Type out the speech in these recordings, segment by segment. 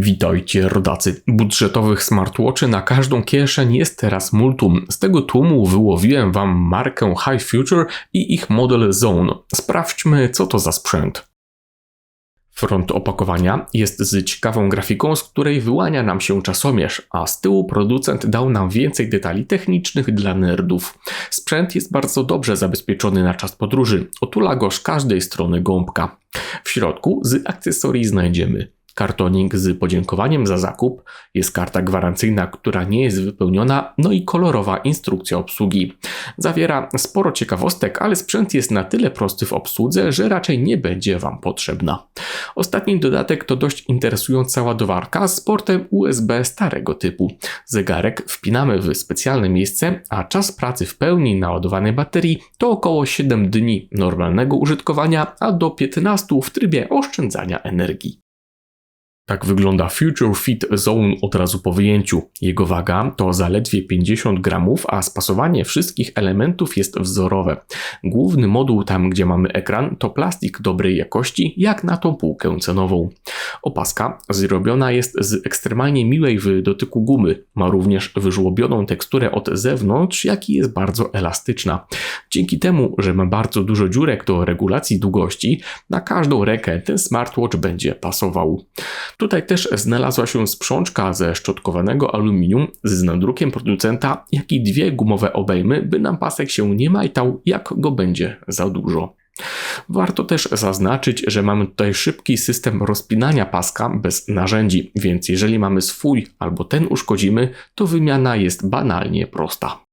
Witajcie rodacy. Budżetowych smartwatchy na każdą kieszeń jest teraz multum. Z tego tłumu wyłowiłem wam markę High Future i ich model Zone. Sprawdźmy co to za sprzęt. Front opakowania jest z ciekawą grafiką, z której wyłania nam się czasomierz, a z tyłu producent dał nam więcej detali technicznych dla nerdów. Sprzęt jest bardzo dobrze zabezpieczony na czas podróży, otula go z każdej strony gąbka. W środku z akcesorii znajdziemy kartonik z podziękowaniem za zakup, jest karta gwarancyjna, która nie jest wypełniona, no i kolorowa instrukcja obsługi. Zawiera sporo ciekawostek, ale sprzęt jest na tyle prosty w obsłudze, że raczej nie będzie Wam potrzebna. Ostatni dodatek to dość interesująca ładowarka z portem USB starego typu. Zegarek wpinamy w specjalne miejsce, a czas pracy w pełni naładowanej baterii to około 7 dni normalnego użytkowania, a do 15 w trybie oszczędzania energii. Tak wygląda Future Fit Zone od razu po wyjęciu. Jego waga to zaledwie 50 gramów, a spasowanie wszystkich elementów jest wzorowe. Główny moduł tam, gdzie mamy ekran, to plastik dobrej jakości, jak na tą półkę cenową. Opaska zrobiona jest z ekstremalnie miłej w dotyku gumy. Ma również wyżłobioną teksturę od zewnątrz, jak i jest bardzo elastyczna. Dzięki temu, że ma bardzo dużo dziurek do regulacji długości, na każdą rękę ten smartwatch będzie pasował. Tutaj też znalazła się sprzączka ze szczotkowanego aluminium z nadrukiem producenta, jak i dwie gumowe obejmy, by nam pasek się nie majtał, jak go będzie za dużo. Warto też zaznaczyć, że mamy tutaj szybki system rozpinania paska bez narzędzi, więc jeżeli mamy swój albo ten uszkodzimy, to wymiana jest banalnie prosta.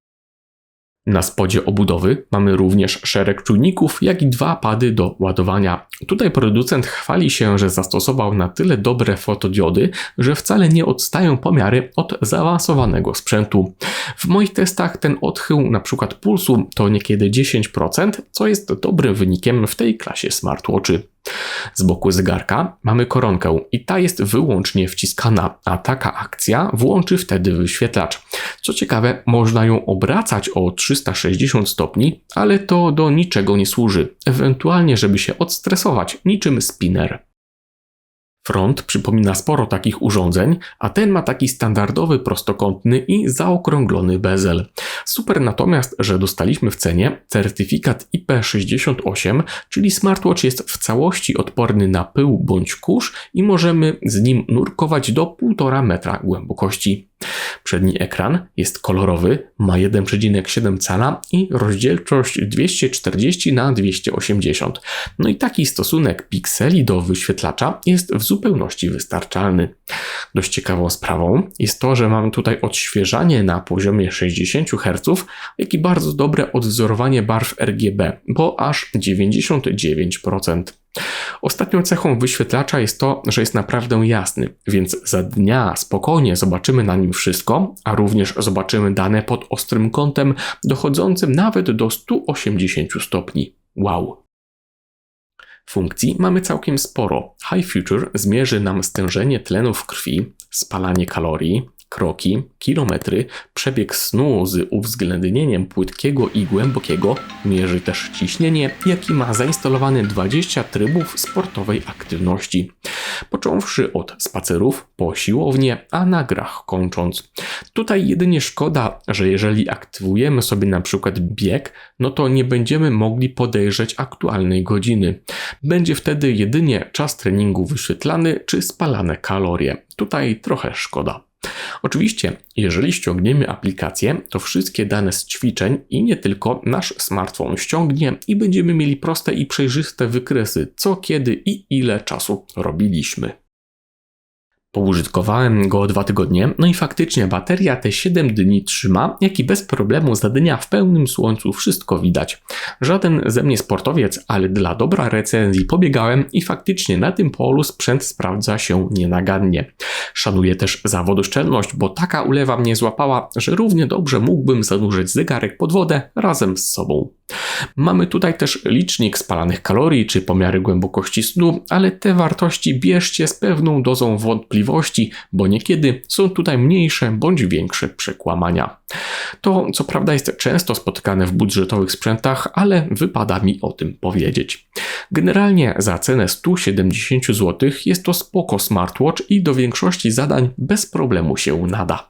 Na spodzie obudowy mamy również szereg czujników, jak i dwa pady do ładowania. Tutaj producent chwali się, że zastosował na tyle dobre fotodiody, że wcale nie odstają pomiary od zaawansowanego sprzętu. W moich testach ten odchył np. pulsu to niekiedy 10%, co jest dobrym wynikiem w tej klasie smartwatchy. Z boku zegarka mamy koronkę i ta jest wyłącznie wciskana, a taka akcja włączy wtedy wyświetlacz. Co ciekawe, można ją obracać o 360 stopni, ale to do niczego nie służy, ewentualnie żeby się odstresować, niczym spinner. Front przypomina sporo takich urządzeń, a ten ma taki standardowy prostokątny i zaokrąglony bezel. Super natomiast, że dostaliśmy w cenie certyfikat IP68, czyli smartwatch jest w całości odporny na pył bądź kurz i możemy z nim nurkować do 1,5 metra głębokości. Przedni ekran jest kolorowy, ma 1,7 cala i rozdzielczość 240 na 280. No i taki stosunek pikseli do wyświetlacza jest w zupełności wystarczalny. Dość ciekawą sprawą jest to, że mamy tutaj odświeżanie na poziomie 60 Hz, jak i bardzo dobre odwzorowanie barw RGB, bo aż 99%. Ostatnią cechą wyświetlacza jest to, że jest naprawdę jasny, więc za dnia spokojnie zobaczymy na nim wszystko, a również zobaczymy dane pod ostrym kątem dochodzącym nawet do 180 stopni. Wow! Funkcji mamy całkiem sporo. High Future zmierzy nam stężenie tlenu w krwi, spalanie kalorii, kroki, kilometry, przebieg snu z uwzględnieniem płytkiego i głębokiego, mierzy też ciśnienie, jaki ma zainstalowany 20 trybów sportowej aktywności. Począwszy od spacerów, po siłownię, a na grach kończąc. Tutaj jedynie szkoda, że jeżeli aktywujemy sobie na przykład bieg, no to nie będziemy mogli podejrzeć aktualnej godziny. Będzie wtedy jedynie czas treningu wyświetlany czy spalane kalorie. Tutaj trochę szkoda. Oczywiście, jeżeli ściągniemy aplikację, to wszystkie dane z ćwiczeń i nie tylko nasz smartfon ściągnie i będziemy mieli proste i przejrzyste wykresy, co, kiedy i ile czasu robiliśmy. Poużytkowałem go dwa tygodnie, no i faktycznie bateria te 7 dni trzyma, jak i bez problemu za dnia w pełnym słońcu wszystko widać. Żaden ze mnie sportowiec, ale dla dobra recenzji pobiegałem i faktycznie na tym polu sprzęt sprawdza się nienagannie. Szanuję też zawodoszczelność, bo taka ulewa mnie złapała, że równie dobrze mógłbym zanurzyć zegarek pod wodę razem z sobą. Mamy tutaj też licznik spalanych kalorii czy pomiary głębokości snu, ale te wartości bierzcie z pewną dozą wątpliwości, bo niekiedy są tutaj mniejsze bądź większe przekłamania. To co prawda jest często spotykane w budżetowych sprzętach, ale wypada mi o tym powiedzieć. Generalnie za cenę 170 zł jest to spoko smartwatch i do większości zadań bez problemu się nada.